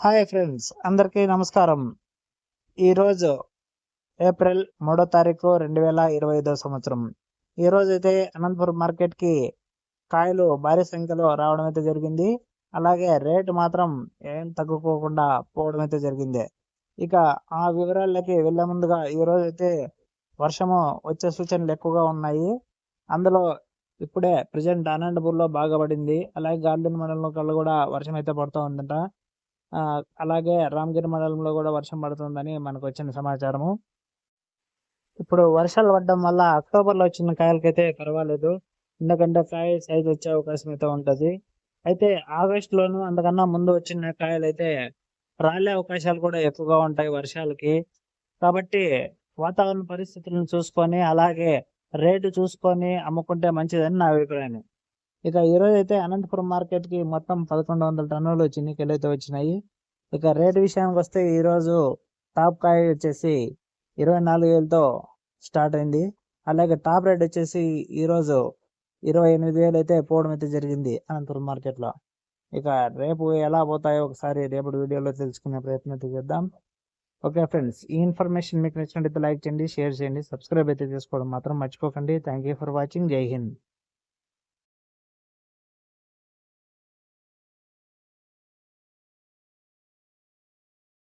Hi friends అందరికీ నమస్కారం. ఈరోజు ఏప్రిల్ మూడో తారీఖు రెండు వేల ఇరవై ఐదో సంవత్సరం. ఈరోజు అయితే అనంతపురం మార్కెట్కి కాయలు భారీ సంఖ్యలో రావడం అయితే జరిగింది. అలాగే రేటు మాత్రం ఏం తగ్గుకోకుండా పోవడం అయితే జరిగింది. ఇక ఆ వివరాలకి వెళ్ళే ముందుగా ఈరోజు అయితే వర్షము వచ్చే సూచనలు ఎక్కువగా ఉన్నాయి. అందులో ఇప్పుడే ప్రజెంట్ అనంతపూర్లో బాగా పడింది. అలాగే గార్డెన్ మండలంలో కల్లా కూడా వర్షం అయితే పడుతూ ఉందంట. అలాగే రామగిరి మండలంలో కూడా వర్షం పడుతుందని మనకు వచ్చిన సమాచారము. ఇప్పుడు వర్షాలు పడడం వల్ల అక్టోబర్లో వచ్చిన కాయలకైతే పర్వాలేదు. ఎందుకంటే కాయ సైజ్ వచ్చే అవకాశం అయితే ఉంటుంది. అయితే ఆగస్టులోను అంతకన్నా ముందు వచ్చిన కాయలు అయితే రాలే అవకాశాలు కూడా ఎక్కువగా ఉంటాయి వర్షాలకి. కాబట్టి వాతావరణ పరిస్థితులను చూసుకొని అలాగే రేటు చూసుకొని అమ్ముకుంటే మంచిదని నా అభిప్రాయం ఇక ఈరోజు అయితే అనంతపురం మార్కెట్కి మొత్తం పదకొండు వందల టన్నులు చిన్నికలు అయితే వచ్చినాయి. ఇక రేటు విషయానికి వస్తే ఈరోజు టాప్ కాయ వచ్చేసి ఇరవై నాలుగు వేలతో స్టార్ట్ అయింది. అలాగే టాప్ రేట్ వచ్చేసి ఈరోజు ఇరవై ఎనిమిది వేలు అయితే పోవడం అయితే జరిగింది అనంతపురం మార్కెట్లో. ఇక రేపు ఎలా పోతాయో ఒకసారి రేపటి వీడియోలో తెలుసుకునే ప్రయత్నం అయితే చేద్దాం. ఓకే ఫ్రెండ్స్ ఈ ఇన్ఫర్మేషన్ మీకు నచ్చినట్లయితే లైక్ చేయండి షేర్ చేయండి సబ్స్క్రైబ్ అయితే చేసుకోవడం మాత్రం మర్చిపోకండి. Thank you for watching. జై హింద్.